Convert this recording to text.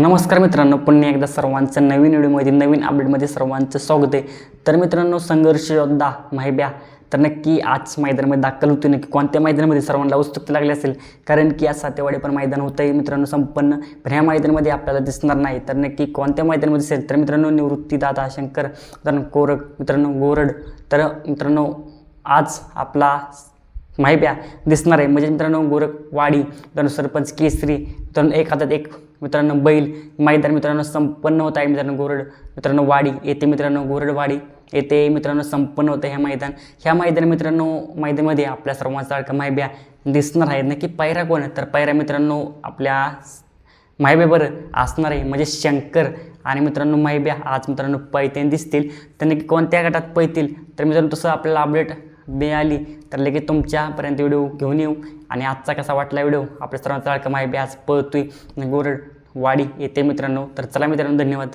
नमस्कार मित्रांनो पुन्हा एकदा सर्वांचं नवीन व्हिडिओमध्ये नवीन अपडेटमध्ये सर्वांचं स्वागत आहे. तर मित्रांनो संघर्ष योद्धा माहिब्या तर नक्की आज मैदानामध्ये दाखल होते नक्की कोणत्या मैदानामध्ये सर्वांना उत्सुकता लागली असेल? कारण की आज सातेवाडी पण मैदान होतं आहे मित्रांनो संपन्न. पण ह्या मैदानामध्ये आपल्याला दिसणार नाही. तर नक्की कोणत्या मैदानामध्ये असेल? तर मित्रांनो निवृत्ती दादा शंकर मित्रांनो कोरक मित्रांनो गोरड. तर मित्रांनो आज आपला माहिब्या दिसणार आहे. म्हणजे मित्रांनो गोरखवाडी मित्रांनो सरपंच केसरी मित्रांनो एक हातात एक मित्रांनो बैल मैदान मित्रांनो संपन्न होत आहे मित्रांनो गोरड मित्रांनो वाडी येथे मित्रांनो गोरडवाडी येथे मित्रांनो संपन्न होतं ह्या मैदान. ह्या मैदान मित्रांनो मैदानामध्ये आपल्या सर्वांचा सारखं मायब्या दिसणार आहे नक्की पायरा कोण तर पायरा मित्रांनो आपल्या माहिब्यावर असणार आहे म्हणजे शंकर आणि मित्रांनो मायब्या आज मित्रांनो पैतेन दिसतील. तर नक्की कोणत्या गटात पैतील तर मित्रांनो तसं आपल्याला अपडेट मिळाली तर लगेच तुमच्यापर्यंत व्हिडिओ घेऊन येऊ. आणि आजचा कसा वाटला व्हिडिओ? आपल्या सर्वांचा लाडका माहिती आज पळतोय. गोरड वाडी येते मित्रांनो. तर चला मित्रांनो धन्यवाद.